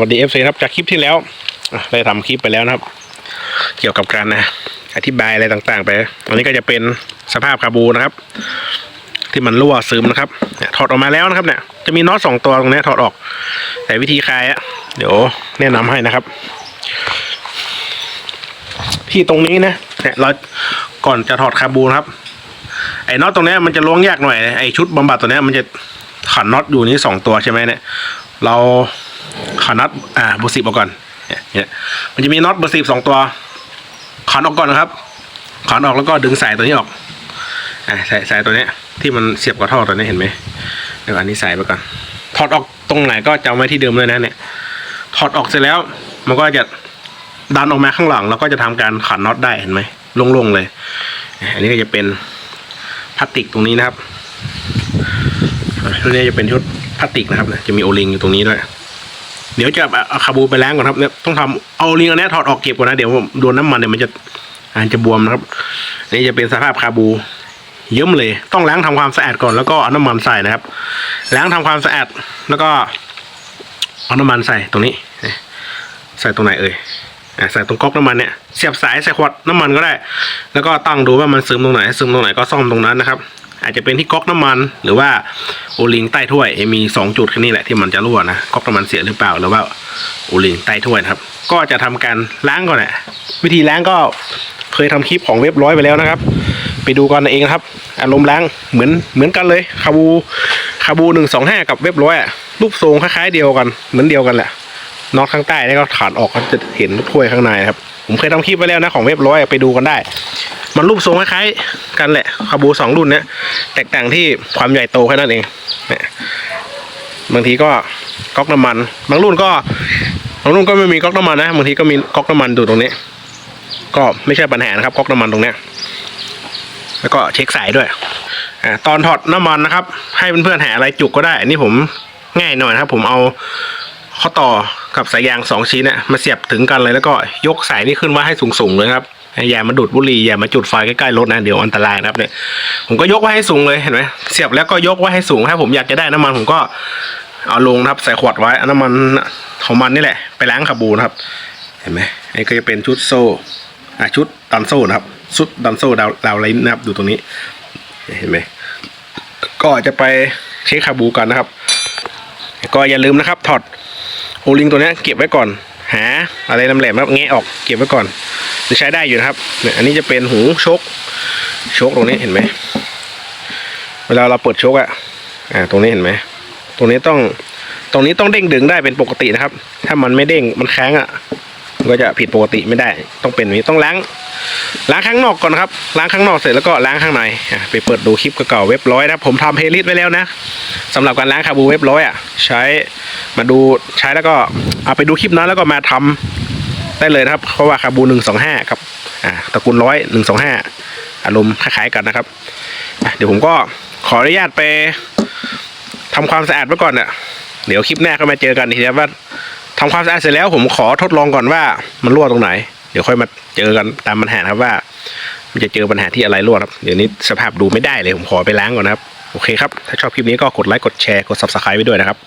วัสดีเอฟซีครับจากคลิปที่แล้วได้ทำคลิปไปแล้วนะครับ เกี่ยวกับการนะ อธิบายอะไรต่างๆ ไป อันนี้ก็จะเป็นสภาพคาบูนะครับ ที่มันรั่วซึมนะครับถอดออกมาแล้วนะครับเนี่ยจะมีน็อตสองตัวตรงนี้ถอดออก แต่วิธีคลายอะเดี๋ยวแนะนำให้นะครับ ที่ตรงนี้นะเนี่ยเราก่อนจะถอดคาบูนะครับ ไอ้น็อตตรงนี้มันจะล้วงยากหน่อยไอ้ชุดบำบัดตัวนี้มันจะขันน็อตอยู่นี้สองตัวใช่ไหมเนี่ย เรา ขันน็อตอ่าเบอร์สิบออกก่อนเนี่ยมันจะมีน็อตเบอร์สิบสองตัวขันออกก่อนนะครับขันออกแล้วก็ดึงสายตัวนี้ออกอ่าสายสายตัวนี้ที่มันเสียบกับท่อตัวนี้เห็นไหมเดี๋ยวอันนี้ใส่ไปก่อนถอดออกตรงไหนก็จำไว้ที่เดิมเลยนะเนี่ยถอดออกเสร็จแล้ว มันก็จะดันออกมาข้างหลัง แล้วก็จะทำการขันน็อตได้เห็นไหมลงๆเลย อันนี้ก็จะเป็นพลาสติกตรงนี้นะครับชุดนี้จะเป็นชุดพลาสติกนะครับจะมีโอลิงอยู่ตรงนี้ด้วย เดี๋ยวจะเอาคาบูไปล้างก่อนครับเนี่ยต้องทำเอาลิงอันนี้ถอดออกเก็บก่อนนะเดี๋ยวโดนน้ำมันเดี๋ยมันจะอาจจะบวมนะครับนี่จะเป็นสภาพคาบูเยิ้มเลย ต้องล้างทำความสะอาดก่อนแล้วก็เอาน้ำมันใส่นะครับ ล้างทำความสะอาดแล้วก็เอาน้ำมันใส่ตรงนี้ ใส่ตรงไหนเอ่ยใส่ตรงก๊อกน้ำมันเนี่ยเสียบสายใส่ขวดน้ำมันก็ได้ แล้วก็ตั้งดูว่ามันซึมตรงไหนซึมตรงไหนก็ซ่อมตรงนั้นนะครับ อาจจะเป็นที่ก๊อกน้ำมัน หรือว่าโอลิงใต้ถ้วยมีสองจุดแค่นี้แหละที่มันจะรั่วนะก๊อกน้ำมันเสียหรือเปล่าหรือว่าโอลิงใต้ถ้วยครับ ก็จะทำการล้างก่อนแหละวิธีล้างก็เคยทำคลิปของเว็บร้อยไปแล้วนะครับ ไปดูกันเองนะครับ อารมณ์ล้างเหมือนเหมือนกันเลยคาบูคาบูหนึ่งสองห้ากับเว็บร้อยอะรูปทรงคล้ายๆเดียวกันเหมือนเดียวกันแหละน็อตข้างใต้แล้วก็ถานออกก็จะเห็นถ้วยข้างในครับผมเคยทำคลิปไว้แล้วนะของเว็บร้อยไปดูกันได้ มันรูปทรงคล้ายๆกันแหละคาบูสองรุ่นเนี้ยแตกต่างที่ความใหญ่โตแค่นั้นเองเนี่ยบางทีก็ก๊อกน้ำมัน บางรุ่นก็บางรุ่นก็ไม่มีก๊อกน้ำมันนะบางทีก็มีก๊อกน้ำมันอยู่ตรงนี้ ก็ไม่ใช่ปัญหานะครับก๊อกน้ำมันตรงเนี้ยแล้วก็เช็คสายด้วยอ่าตอนถอดน้ำมันนะครับ ให้เพื่อนๆหาอะไรจุกก็ได้อันนี้ผมง่ายหน่อยนะครับ ผมเอาข้อต่อกับสายยางสองชิ้นเนี่ยมาเสียบถึงกันเลยแล้วก็ยกสายนี่ขึ้นไว้ให้สูงๆเลยครับ อย่ามาดูดบุหรี่อย่ามาจุดไฟใกล้ๆรถนะเดี๋ยวอันตรายนะครับเนี่ยผมก็ยกไว้ให้สูงเลยเห็นไหมเสียบแล้วก็ยกไว้ให้สูงถ้าผมอยากจะได้น้ำมันผมก็เอาลงนะครับใส่ขวดไว้น้ำมันของมันนี่แหละ ไปล้างคาบูนะครับ เห็นไหมอันนี้ก็จะเป็นชุดโซ่อะชุดดันโซ่นะครับชุดดันโซ่ดาวดาวไลน์นะครับดูตรงนี้เห็นไหมก็จะไปเช็คคาบูกันนะครับ ก็อย่าลืมนะครับถอดโอลิงตัวนี้เก็บไว้ก่อน หาอะไรลำแหลมครับแงะออกเก็บไว้ก่อนจะใช้ได้อยู่นะครับเนี่ยอันนี้จะเป็นหูชกชกตรงนี้เห็นไหมเวลาเราเปิดชกอะอ่าตรงนี้เห็นไหมตรงนี้ต้องตรงนี้ต้องเด้งดึงได้เป็นปกตินะครับ ถ้ามันไม่เด้งมันค้งอะ ก็จะผิดปกติไม่ได้ ต้องเป็นนี้ต้องล้างล้างข้างนอกก่อนครับ ล้างข้างนอกเสร็จแล้วก็ล้างข้างในไปเปิดดูคลิปเก่าเว็บร้อยนะผมทำเพลย์ลิสต์ไว้แล้วนะสำหรับการล้างคาบูเว็บร้อยอะ ใช้มาดูใช้แล้วก็เอาไปดูคลิปนั้นแล้วก็มาทำได้เลยนะครับ เพราะว่าคาบูหนึ่งสองห้าครับอ่าตระกูลร้อยหนึ่งสองห้าอารมณ์คล้ายๆกันนะครับเดี๋ยวผมก็ขออนุญาตไปทำความสะอาดไว้ก่อนอะเดี๋ยวคลิปหน้าก็มาเจอกันทีนะว่า ทำความสะอาดเสร็จแล้วผมขอทดลองก่อนว่ามันรั่วตรงไหน เดี๋ยวค่อยมาเจอกันตามปัญหาครับว่า มันจะเจอปัญหาที่อะไรรั่วครับ เดี๋ยวนี้สภาพดูไม่ได้เลยผมขอไปล้างก่อนนะครับ โอเคครับ ถ้าชอบคลิปนี้ก็กดไลค์กดแชร์กด subscribe ไว้ด้วยนะครับ